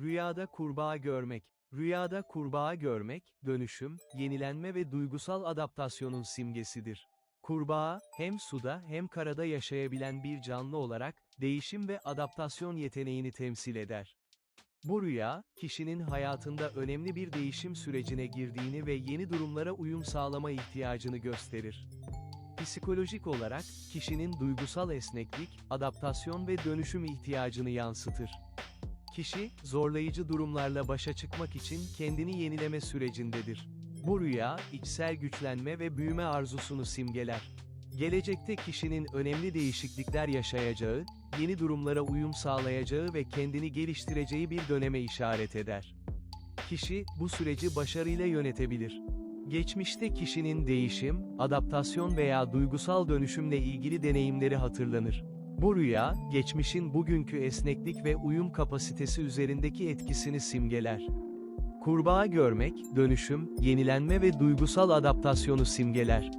Rüyada kurbağa görmek. Rüyada kurbağa görmek, dönüşüm, yenilenme ve duygusal adaptasyonun simgesidir. Kurbağa, hem suda hem karada yaşayabilen bir canlı olarak, değişim ve adaptasyon yeteneğini temsil eder. Bu rüya, kişinin hayatında önemli bir değişim sürecine girdiğini ve yeni durumlara uyum sağlama ihtiyacını gösterir. Psikolojik olarak, kişinin duygusal esneklik, adaptasyon ve dönüşüm ihtiyacını yansıtır. Kişi, zorlayıcı durumlarla başa çıkmak için kendini yenileme sürecindedir. Bu rüya, içsel güçlenme ve büyüme arzusunu simgeler. Gelecekte kişinin önemli değişiklikler yaşayacağı, yeni durumlara uyum sağlayacağı ve kendini geliştireceği bir döneme işaret eder. Kişi, bu süreci başarıyla yönetebilir. Geçmişte kişinin değişim, adaptasyon veya duygusal dönüşümle ilgili deneyimleri hatırlanır. Bu rüya, geçmişin bugünkü esneklik ve uyum kapasitesi üzerindeki etkisini simgeler. Kurbağa görmek, dönüşüm, yenilenme ve duygusal adaptasyonu simgeler.